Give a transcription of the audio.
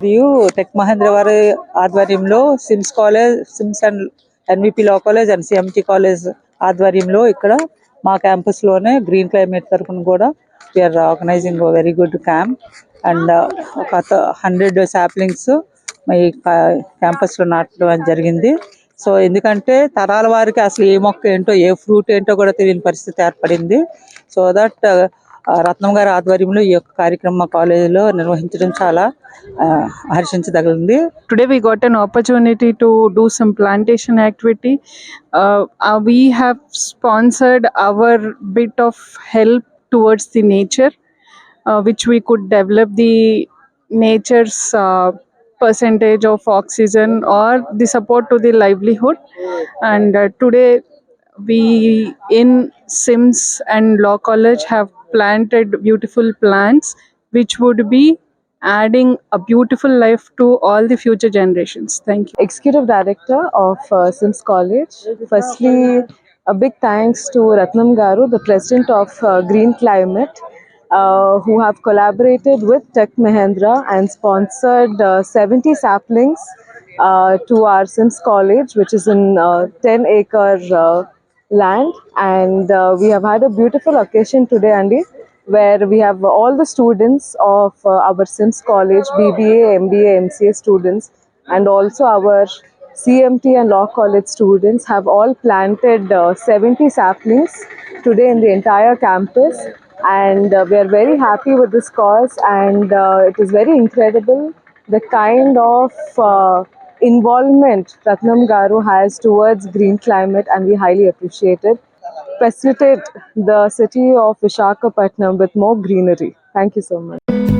మరియు టెక్ మహేంద్ర వారి ఆధ్వర్యంలో SIMS college SIMS and NVP law college and CMT college ఆధ్వర్యంలో ఇక్కడ మా క్యాంపస్లోనే గ్రీన్ క్లైమేట్ తరఫున కూడా we're organizing very good camp and ఒక హండ్రెడ్ సాప్లింగ్స్ ఈ క్యాంపస్లో నాటడం జరిగింది. సో ఎందుకంటే తరాల వారికి అసలు ఏ మొక్క ఏంటో ఏ ఫ్రూట్ ఏంటో కూడా తెలియని పరిస్థితి ఏర్పడింది. సో దట్ రత్నం గారి ఆధ్వర్యంలో ఈ యొక్క కార్యక్రమం కాలేజీలో నిర్వహించడం చాలా హర్షించదగలింది today we got an opportunity to do some plantation activity we have sponsored our bit of help towards the nature which we could develop the nature's percentage of oxygen or the support to the livelihood and today we in SIMS and law college have planted beautiful plants which would be adding a beautiful life to all the future generations. Thank you. Executive Director of uh, Sims College. Firstly, a big thanks to Ratnam Garu, the President of uh, Green Climate, uh, who have collaborated with Tech Mahendra and sponsored uh, 70 saplings uh, to our Sims College, which is in uh, 10 acre uh, land. And uh, we have had a beautiful occasion today, Andy, where we have all the students of uh, our Sims College, BBA, MBA, MCA students, and also our CMT and Law College students have all planted uh, 70 saplings today in the entire campus. And uh, we are very happy with this cause, and uh, it is very incredible the kind of uh, involvement Ratnam Garu has towards green climate, and we highly appreciate it. Facilitate the city of Vishakhapatnam with more greenery. Thank you so much.